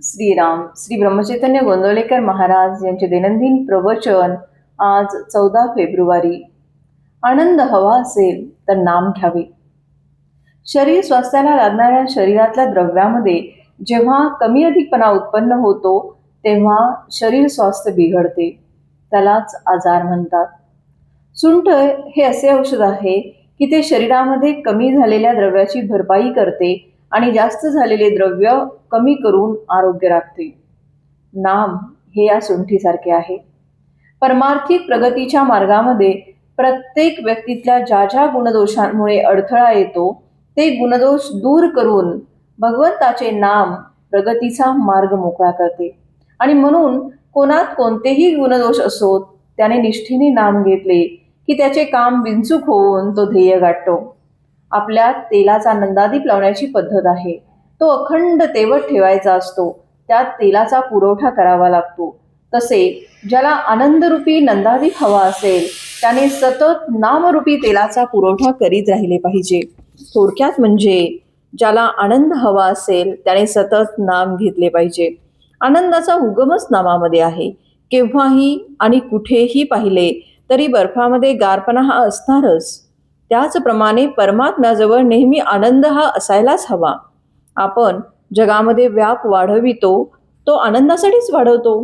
श्रीराम श्री ब्रह्मचैतन्य गोंदवलेकर महाराज यांचे दैनंदिन प्रवचन आज चौदा फेब्रुवारी. आनंद हवा असेल तर नाम घ्यावे. शरीर स्वास्थ्याला लागणाऱ्या शरीरातल्या द्रव्यामध्ये जेव्हा कमी अधिकपणा उत्पन्न होतो तेव्हा शरीर स्वास्थ्य बिघडते. त्यालाच आजार म्हणतात. सुंठ हे असे औषध आहे की ते शरीरामध्ये कमी झालेल्या द्रव्याची भरपाई करते आणि जास्त झालेले द्रव्य कमी करून आरोग्य राखते. नाम हे या सुंठीसारखे आहे. परमार्थिक प्रगतीच्या मार्गामध्ये प्रत्येक व्यक्तीतल्या ज्या ज्या गुणदोषांमुळे अडथळा येतो ते गुणदोष दूर करून भगवंताचे नाम प्रगतीचा मार्ग मोकळा करते. आणि म्हणून कोणात कोणतेही गुणदोष असोत त्याने निष्ठेने नाम घेतले की त्याचे काम बिनचूक होऊन तो ध्येय गाठतो. आपल्या तेलाचा नंदादीप लावण्याची पद्धत आहे. तो अखंड तेवत ठेवायचा असतो. त्यात तेलाचा पुरवठा करावा लागतो. तसे ज्याला आनंदरूपी नंदादीप हवा असेल त्याने सतत नामरूपी तेलाचा पुरवठा करीत राहिले पाहिजे. थोडक्यात म्हणजे ज्याला आनंद हवा असेल त्याने सतत नाम घेतले पाहिजे. आनंदाचा उगमच नामामध्ये आहे. केव्हाही आणि कुठेही पाहिले तरी बर्फामध्ये गारपणा हा असणारच. त्याचप्रमाणे परमात्म्याजवळ नेहमी आनंद हा असायलाच हवा. आपण जगामध्ये व्याप वाढवितो तो आनंदासाठीच वाढवतो.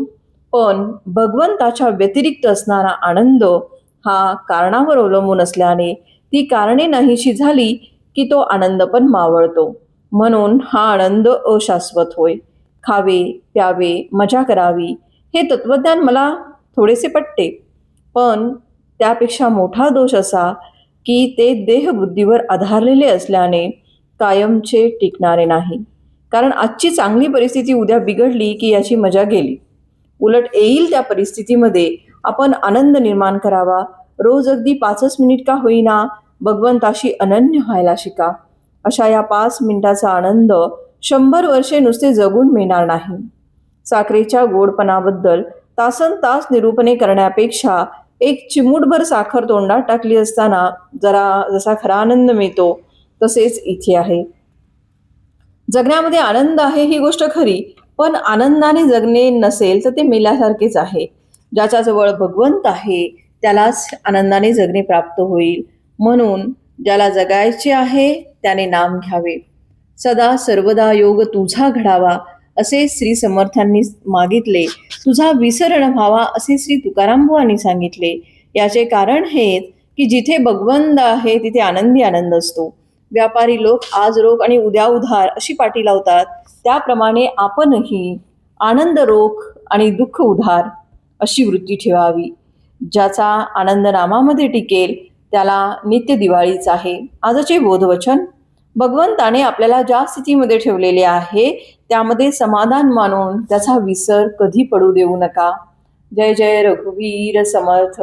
पण भगवंताच्या व्यतिरिक्त असणारा आनंद हा कारणावर अवलंबून असल्याने ती कारणे नाहीशी झाली की तो आनंद पण मावळतो. म्हणून हा आनंद अशाश्वत होय. खावे प्यावे मजा करावी हे तत्वज्ञान मला थोडेसे पटते. पण त्यापेक्षा मोठा दोष असा की ते देहबुद्धीवर आधारलेले असल्याने कायमचे टिकणारे नाही. कारण आजची चांगली परिस्थिती उद्या बिघडली की याची मजा गेली. उलट येईल त्या परिस्थितीमध्ये आपण आनंद निर्माण करावा. रोज अगदी पाचच मिनिट का होईना भगवंताशी अनन्य व्हायला शिका. अशा या पाच मिनिटाचा आनंद शंभर वर्षे नुसते जगून मिळणार नाही. साखरेच्या गोडपणाबद्दल तासन तास निरूपणे करण्यापेक्षा एक चिमूटभर साखर तोंडात टाकली असताना जरा जसा खरा आनंद मिळतो तसेच इथे आहे. जगण्यामध्ये आनंद आहे ही गोष्ट खरी पण आनंदाने जगणे नसेल तर ते मेल्यासारखेच आहे. ज्याच्याजवळ भगवंत आहे त्यालाच आनंदाने जगणे प्राप्त होईल. म्हणून ज्याला जगायचे आहे त्याने नाम घ्यावे. सदा सर्वदा योग तुझा घडावा असे श्री समर्थांनी मागितले. तुझा विसरण व्हावा असे श्री तुकारामबुवांनी सांगितले. याचे कारण हेच की जिथे भगवंत आहे तिथे आनंदी आनंद असतो. व्यापारी लोक आज रोख आणि उद्या उधार अशी पाठी लावतात. त्याप्रमाणे आपणही आनंद रोख आणि दुःख उधार अशी वृत्ती ठेवावी. ज्याचा आनंद नामामध्ये टिकेल त्याला नित्य दिवाळीच आहे. आजचे बोधवचन भगवंताने आपल्याला ज्या स्थितीमध्ये ठेवलेले आहे त्यामध्ये समाधान मानून त्याचा विसर कधी पडू देऊ नका. जय जय रघुवीर समर्थ.